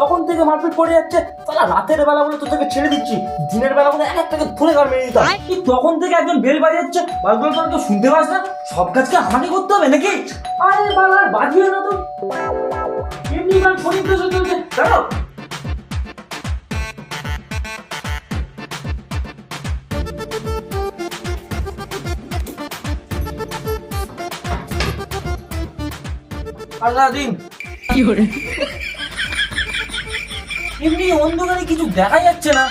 তখন থেকে মারপিট করে যাচ্ছে? তাহলে রাতের বেলা বলে তোদেরকে ছেড়ে দিচ্ছি। দিনের বেলা বলে এক একটাকে ধরে গান মেরে দিতাম। কি তখন থেকে একজন বেল বাজাচ্ছে? বাজগুলো তোর কেউ শুনতে পাস না। সব কাজকে আমাকে করতে হবে নাকি? আরে বাল আর বাজিও না তো। এমনি গান শরীর দোষে চলছে দাঁড়াও। আর দিন এমনি অন্ধকারে কিছু দেখা যাচ্ছে না।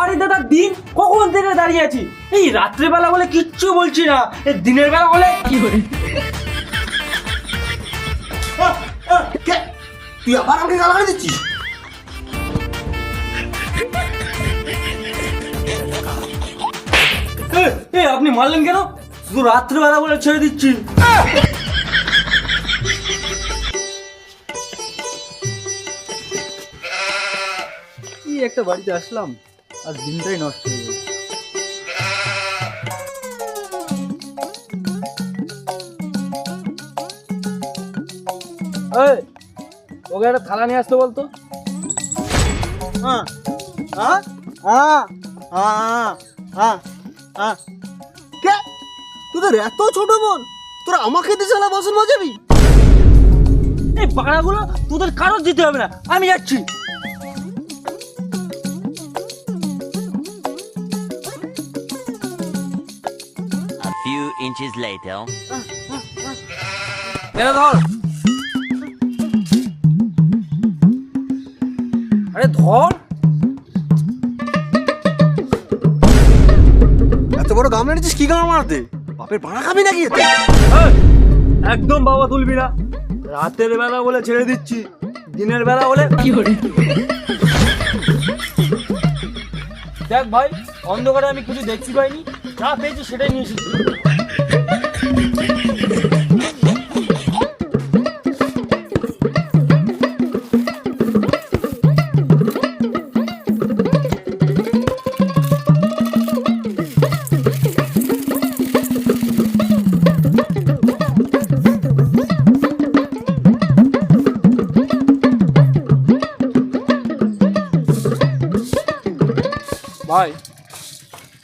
আরে দাদা দিন কখন থেকে দাঁড়িয়ে আছি? এই রাত্রেবেলা বলে কিচ্ছু বলছি না এই দিনের বেলা বলে কে? তুই আবার আমাকে গালাগালি দিচ্ছিস? আপনি মারলেন কেন? শুধু রাত্রেবেলা বলে ছেড়ে দিচ্ছি। একটা বাড়িতে আসলাম আর দিনটাই নষ্ট হয়ে গেল। এই, ওকে একটা থালা নিয়ে আসতে বলতো? হ্যাঁ হ্যাঁ হ্যাঁ হ্যাঁ হ্যাঁ হ্যাঁ। কে? তোদের এত ছোট বোন তোরা আমাকে দিয়ে চালা বাসন বাজাবি এই পাড়াগুলো তোদের কারোর দিতে হবে না আমি যাচ্ছি। Inches later. এনে ধর। আরে ধর। এত বড় গাম এনেছিস কি গাম মারতে বাপের ভাড়া খাবি নাকি এতে? একদম বাবা তুলবি না। রাতের বেলা বলে ছেড়ে দিচ্ছি দিনের বেলা বলে দেখ ভাই অন্ধকারে আমি কিছু দেখতে পাইনি। যা পেয়েছি সেটাই নিয়ে এসেছি।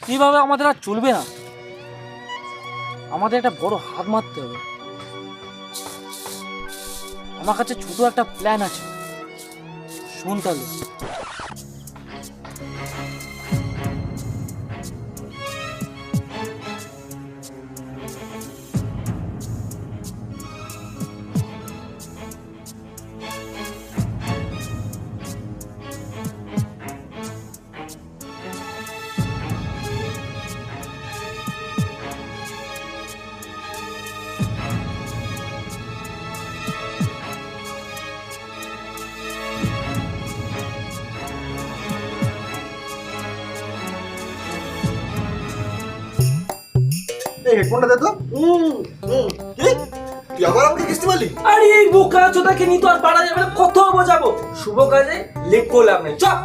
এইভাবে আমাদের আর চলবে না? আমাদের একটা বড় হাত মারতে হবে। আমার কাছে ছোট একটা প্ল্যান আছে। শুনতে তাহলে। হেডফোনটা দে তো। হুম, হুম, তুই আবার আমাকে কিস্তি মারলি? আরে এই বোকা চোদাকে নিয়ে তো আর পারা যাবে না কত বোঝাবো। শুভ কাজে করলাম চপ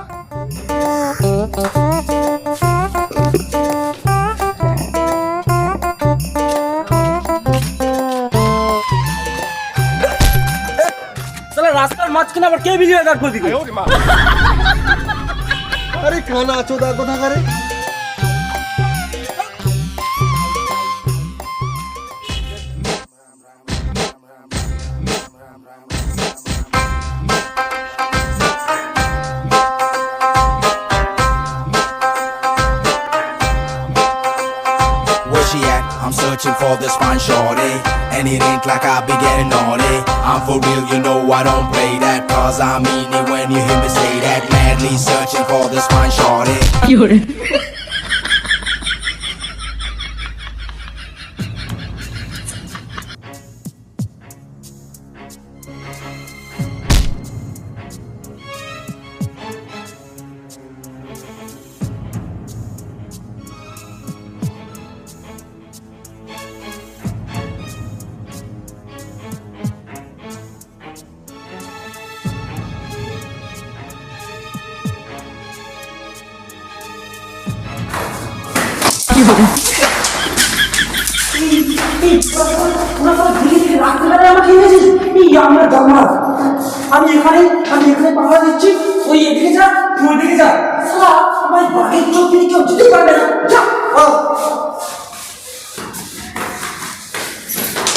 তাহলে রাস্তার মাঝখানে আবার কে ভিডিও দাঁড় করে? দিবে আরে কানা চোদা কথা করে? For this fine shorty. And it ain't like I be getting naughty. I'm for real, you know I don't play that. Cause I mean it when you hear me say that. Madly searching for this fine shorty. এই, আমি এখানে আমি এখানে পাহারা দিচ্ছি ওই এদিকে যা তুই ওইদিকে যা আমার বাঘের চোখ দিয়ে কেউ যেতে পারবে না যা ও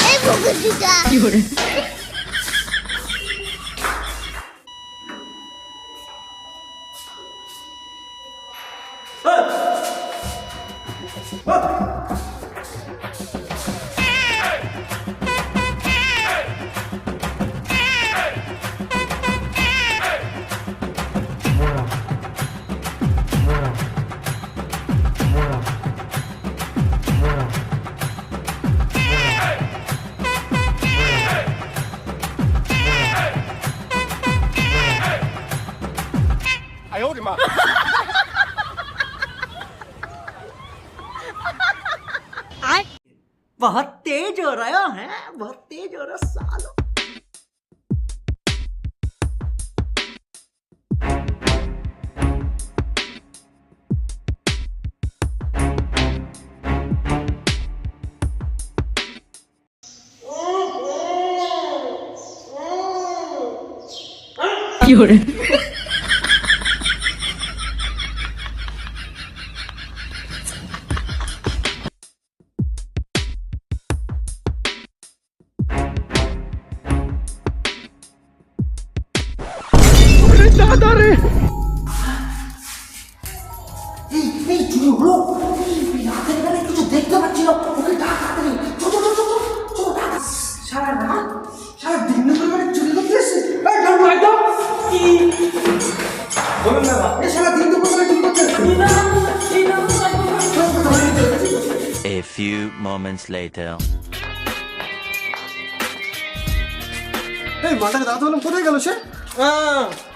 এই Whoa. बहुत तेज हो रहा है बहुत तेज हो रहा सालो। এই এই চুরি রাতের বেলায় কিছু দেখতে পাচ্ছি ওকে ডাক তাড়াতাড়ি। চো চো চো চো চো ডাক। সারা রাত সারা দিন ধরে মানে চুরি করতে এসছে। এই ঢাল মার দাও কি? বলুন না এই সারা দিন ধরে মানে চুরি করতে এসছে। A few moments later. এই মাথায় দাঁত বললাম কোথায় গেল সে? এই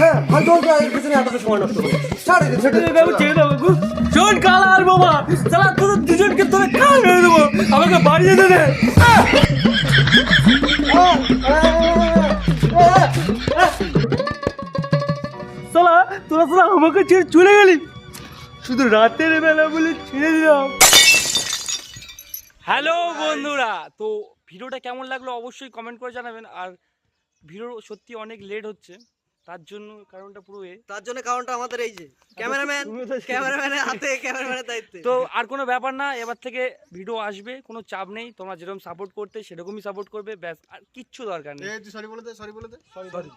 হ্যাঁ হয়তো হয়তো এর পিছনে এতটা সময় নষ্ট করে। ছাড় একে, ছেড়ে দে। কাকু ছেড়ে দাও কাকু শোন কালা আর বাবা সালা তোদের দুজনকে তোরে কাল মেরে দেবো। আমাকে বাড়ি যেতে দে। সালা তোরা সালা আমাকে ছেড়ে চলে গেলি। শুধু রাতের বেলা বলে ছেড়ে দিলাম। হ্যালো বন্ধুরা তো ভিডিওটা কেমন লাগল অবশ্যই কমেন্ট করে জানাবেন। আর ভিডিও সত্যি অনেক লেট হচ্ছে। তার জন্য কারণটা পুরো এ। তার জন্য কারণটা আমাদের এই যে। ক্যামেরাম্যান ক্যামেরাম্যানের হাতে ক্যামেরাম্যানের দায়িত্বে। তো আর কোনো ব্যাপার না এবার থেকে ভিডিও আসবে কোনো চাপ নেই তোমরা যেরকম সাপোর্ট করতে সেরকমই সাপোর্ট করবে ব্যাস আর কিচ্ছু দরকার নেই। সরি বলে দে সরি বলে দে। সরি